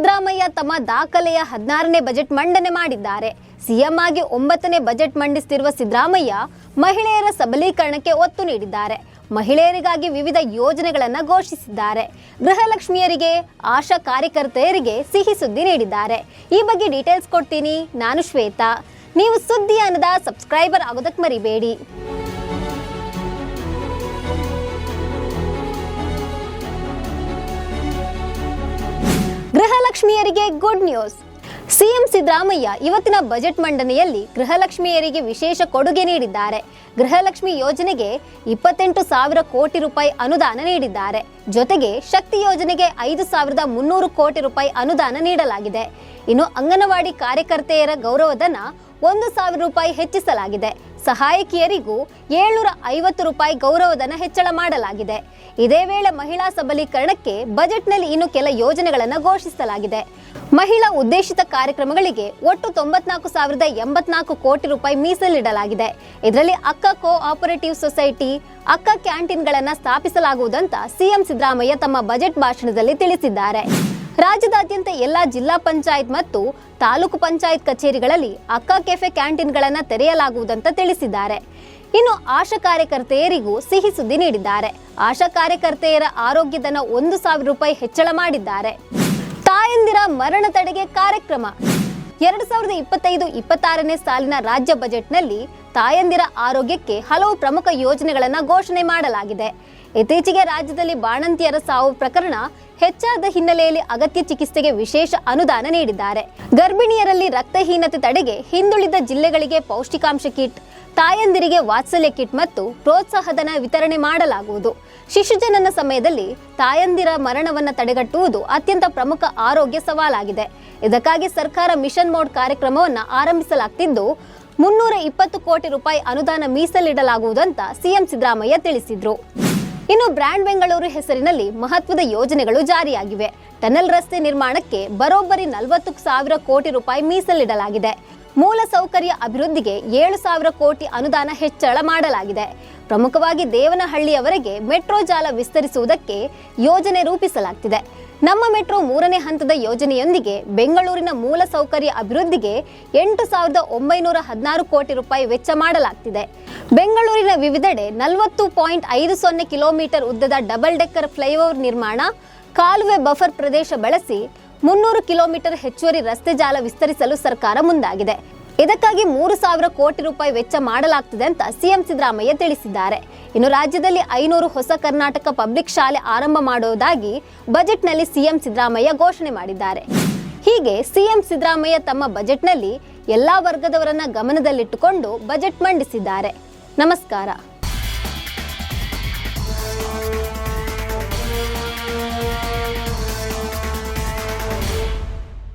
ಸಿದ್ದರಾಮಯ್ಯ ತಮ್ಮ ದಾಖಲೆಯ ಹದಿನಾರನೇ ಬಜೆಟ್ ಮಂಡನೆ ಮಾಡಿದ್ದಾರೆ. ಸಿಎಂ ಆಗಿ ಒಂಬತ್ತನೇ ಬಜೆಟ್ ಮಂಡಿಸುತ್ತಿರುವ ಸಿದ್ದರಾಮಯ್ಯ ಮಹಿಳೆಯರ ಸಬಲೀಕರಣಕ್ಕೆ ಒತ್ತು ನೀಡಿದ್ದಾರೆ. ಮಹಿಳೆಯರಿಗಾಗಿ ವಿವಿಧ ಯೋಜನೆಗಳನ್ನು ಘೋಷಿಸಿದ್ದಾರೆ. ಗೃಹಲಕ್ಷ್ಮಿಯರಿಗೆ, ಆಶಾ ಕಾರ್ಯಕರ್ತೆಯರಿಗೆ ಸಿಹಿ ಸುದ್ದಿ ನೀಡಿದ್ದಾರೆ. ಈ ಬಗ್ಗೆ ಡೀಟೇಲ್ಸ್ ಕೊಡ್ತೀನಿ ನಾನು ಶ್ವೇತಾ. ನೀವು ಸುದ್ದಿ ಅನ್ನದ ಸಬ್ಸ್ಕ್ರೈಬರ್ ಆಗೋದಕ್ಕೆ ಮರಿಬೇಡಿ. ಗೃಹಲಕ್ಷ್ಮಿಯರಿಗೆ ಗುಡ್ ನ್ಯೂಸ್. ಸಿಎಂ ಸಿದ್ದರಾಮಯ್ಯ ಇವತ್ತಿನ ಬಜೆಟ್ ಮಂಡನೆಯಲ್ಲಿ ಗೃಹಲಕ್ಷ್ಮಿಯರಿಗೆ ವಿಶೇಷ ಕೊಡುಗೆ ನೀಡಿದ್ದಾರೆ. ಗೃಹಲಕ್ಷ್ಮಿ ಯೋಜನೆಗೆ ಇಪ್ಪತ್ತೆಂಟು ಸಾವಿರ ಕೋಟಿ ರೂಪಾಯಿ ಅನುದಾನ ನೀಡಿದ್ದಾರೆ. ಜೊತೆಗೆ ಶಕ್ತಿ ಯೋಜನೆಗೆ ಐದು ಸಾವಿರದ ಮುನ್ನೂರು ಕೋಟಿ ರೂಪಾಯಿ ಅನುದಾನ ನೀಡಲಾಗಿದೆ. ಇನ್ನು ಅಂಗನವಾಡಿ ಕಾರ್ಯಕರ್ತೆಯರ ಗೌರವಧನ ಒಂದು ಸಾವಿರ ರೂಪಾಯಿ ಹೆಚ್ಚಿಸಲಾಗಿದೆ. ಸಹಾಯಕಿಯರಿಗೂ ಏಳ್ನೂರ ಐವತ್ತು ರೂಪಾಯಿ ಗೌರವಧನ ಹೆಚ್ಚಳ ಮಾಡಲಾಗಿದೆ. ಇದೇ ವೇಳೆ ಮಹಿಳಾ ಸಬಲೀಕರಣಕ್ಕೆ ಬಜೆಟ್ನಲ್ಲಿ ಇನ್ನು ಕೆಲ ಯೋಜನೆಗಳನ್ನು ಘೋಷಿಸಲಾಗಿದೆ. ಮಹಿಳಾ ಉದ್ದೇಶಿತ ಕಾರ್ಯಕ್ರಮಗಳಿಗೆ ಒಟ್ಟು ತೊಂಬತ್ನಾಲ್ಕು ಸಾವಿರದ ಎಂಬತ್ನಾಲ್ಕು ಕೋಟಿ ರೂಪಾಯಿ ಮೀಸಲಿಡಲಾಗಿದೆ. ಇದರಲ್ಲಿ ಅಕ್ಕ ಕೋ ಆಪರೇಟಿವ್ ಸೊಸೈಟಿ, ಅಕ್ಕ ಕ್ಯಾಂಟೀನ್ಗಳನ್ನು ಸ್ಥಾಪಿಸಲಾಗುವುದಂತ ಸಿಎಂ ಸಿದ್ದರಾಮಯ್ಯ ತಮ್ಮ ಬಜೆಟ್ ಭಾಷಣದಲ್ಲಿ ತಿಳಿಸಿದ್ದಾರೆ. ರಾಜ್ಯದಾದ್ಯಂತ ಎಲ್ಲ ಜಿಲ್ಲಾ ಪಂಚಾಯತ್ ಮತ್ತು ತಾಲೂಕು ಪಂಚಾಯತ್ ಕಚೇರಿಗಳಲ್ಲಿ ಅಕ್ಕ ಕೆಫೆ ಕ್ಯಾಂಟೀನ್ಗಳನ್ನು ತೆರೆಯಲಾಗುವುದಂತ ತಿಳಿಸಿದ್ದಾರೆ. ಇನ್ನು ಆಶಾ ಕಾರ್ಯಕರ್ತೆಯರಿಗೂ ಸಿಹಿ ಸುದ್ದಿ ನೀಡಿದ್ದಾರೆ. ಆಶಾ ಕಾರ್ಯಕರ್ತೆಯರ ಆರೋಗ್ಯಧನ ಒಂದು ಸಾವಿರ ರೂಪಾಯಿ ಹೆಚ್ಚಳ ಮಾಡಿದ್ದಾರೆ. ತಾಯಂದಿರ ಮರಣ ತಡೆಗೆ ಕಾರ್ಯಕ್ರಮ. ಎರಡು ಸಾವಿರದ ಇಪ್ಪತ್ತೈದು ಇಪ್ಪತ್ತಾರನೇ ಸಾಲಿನ ರಾಜ್ಯ ಬಜೆಟ್ನಲ್ಲಿ ತಾಯಂದಿರ ಆರೋಗ್ಯಕ್ಕೆ ಹಲವು ಪ್ರಮುಖ ಯೋಜನೆಗಳನ್ನು ಘೋಷಣೆ ಮಾಡಲಾಗಿದೆ. ಇತ್ತೀಚೆಗೆ ರಾಜ್ಯದಲ್ಲಿ ಬಾಣಂತಿಯರ ಸಾವು ಪ್ರಕರಣ ಹೆಚ್ಚಾದ ಹಿನ್ನೆಲೆಯಲ್ಲಿ ಅಗತ್ಯ ಚಿಕಿತ್ಸೆಗೆ ವಿಶೇಷ ಅನುದಾನ ನೀಡಿದ್ದಾರೆ. ಗರ್ಭಿಣಿಯರಲ್ಲಿ ರಕ್ತಹೀನತೆ ತಡೆಗೆ ಹಿಂದುಳಿದ ಜಿಲ್ಲೆಗಳಿಗೆ ಪೌಷ್ಟಿಕಾಂಶ ಕಿಟ್, ತಾಯಂದಿರಿಗೆ ವಾತ್ಸಲ್ಯ ಕಿಟ್ ಮತ್ತು ಪ್ರೋತ್ಸಾಹಧನ ವಿತರಣೆ ಮಾಡಲಾಗುವುದು. ಶಿಶುಜನನ ಸಮಯದಲ್ಲಿ ತಾಯಂದಿರ ಮರಣವನ್ನು ತಡೆಗಟ್ಟುವುದು ಅತ್ಯಂತ ಪ್ರಮುಖ ಆರೋಗ್ಯ ಸವಾಲಾಗಿದೆ. ಇದಕ್ಕಾಗಿ ಸರ್ಕಾರ ಮಿಷನ್ ಮೋಡ್ ಕಾರ್ಯಕ್ರಮವನ್ನು ಆರಂಭಿಸಲಾಗ್ತಿದ್ದು, ಮುನ್ನೂರ ಇಪ್ಪತ್ತು ಕೋಟಿ ರೂಪಾಯಿ ಅನುದಾನ ಮೀಸಲಿಡಲಾಗುವುದಂತ ಸಿಎಂ ಸಿದ್ದರಾಮಯ್ಯ ತಿಳಿಸಿದ್ರು. ಇನ್ನು ಬ್ರ್ಯಾಂಡ್ ಬೆಂಗಳೂರು ಹೆಸರಿನಲ್ಲಿ ಮಹತ್ವದ ಯೋಜನೆಗಳು ಜಾರಿಯಾಗಿವೆ. ಟನಲ್ ರಸ್ತೆ ನಿರ್ಮಾಣಕ್ಕೆ ಬರೋಬ್ಬರಿ ನಲವತ್ತು ಸಾವಿರ ಕೋಟಿ ರೂಪಾಯಿ ಮೀಸಲಿಡಲಾಗಿದೆ. ಮೂಲ ಸೌಕರ್ಯ ಅಭಿವೃದ್ಧಿಗೆ ಏಳು ಸಾವಿರ ಕೋಟಿ ಅನುದಾನ ಹೆಚ್ಚಳ ಮಾಡಲಾಗಿದೆ. ಪ್ರಮುಖವಾಗಿ ದೇವನಹಳ್ಳಿಯವರೆಗೆ ಮೆಟ್ರೋ ಜಾಲ ವಿಸ್ತರಿಸುವುದಕ್ಕೆ ಯೋಜನೆ ರೂಪಿಸಲಾಗ್ತಿದೆ. ನಮ್ಮ ಮೆಟ್ರೋ ಮೂರನೇ ಹಂತದ ಯೋಜನೆಯೊಂದಿಗೆ ಬೆಂಗಳೂರಿನ ಮೂಲ ಸೌಕರ್ಯ ಅಭಿವೃದ್ಧಿಗೆ ಎಂಟು ಸಾವಿರದ ಒಂಬೈನೂರ ಹದಿನಾರು ಕೋಟಿ ರೂಪಾಯಿ ವೆಚ್ಚ ಮಾಡಲಾಗ್ತಿದೆ. ಬೆಂಗಳೂರಿನ ವಿವಿಧೆಡೆ ನಲವತ್ತು ಪಾಯಿಂಟ್ ಐದು ಸೊನ್ನೆ ಕಿಲೋಮೀಟರ್ ಉದ್ದದ ಡಬಲ್ ಡೆಕ್ಕರ್ ಫ್ಲೈಓವರ್ ನಿರ್ಮಾಣ, ಕಾಲುವೆ ಬಫರ್ ಪ್ರದೇಶ ಬಳಸಿ ಮುನ್ನೂರು ಕಿಲೋಮೀಟರ್ ಹೆಚ್ಚುವರಿ ರಸ್ತೆ ಜಾಲ ವಿಸ್ತರಿಸಲು ಸರ್ಕಾರ ಮುಂದಾಗಿದೆ. ಇದಕ್ಕಾಗಿ ಮೂರು ಸಾವಿರ ಕೋಟಿ ರೂಪಾಯಿ ವೆಚ್ಚ ಮಾಡಲಾಗ್ತಿದೆ ಅಂತ ಸಿಎಂ ಸಿದ್ದರಾಮಯ್ಯ ತಿಳಿಸಿದ್ದಾರೆ. ಇನ್ನು ರಾಜ್ಯದಲ್ಲಿ ಐನೂರು ಹೊಸ ಕರ್ನಾಟಕ ಪಬ್ಲಿಕ್ ಶಾಲೆ ಆರಂಭ ಮಾಡುವುದಾಗಿ ಬಜೆಟ್ನಲ್ಲಿ ಸಿಎಂ ಸಿದ್ದರಾಮಯ್ಯ ಘೋಷಣೆ ಮಾಡಿದ್ದಾರೆ. ಹೀಗೆ ಸಿಎಂ ಸಿದ್ದರಾಮಯ್ಯ ತಮ್ಮ ಬಜೆಟ್ನಲ್ಲಿ ಎಲ್ಲಾ ವರ್ಗದವರನ್ನ ಗಮನದಲ್ಲಿಟ್ಟುಕೊಂಡು ಬಜೆಟ್ ಮಂಡಿಸಿದ್ದಾರೆ. ನಮಸ್ಕಾರ.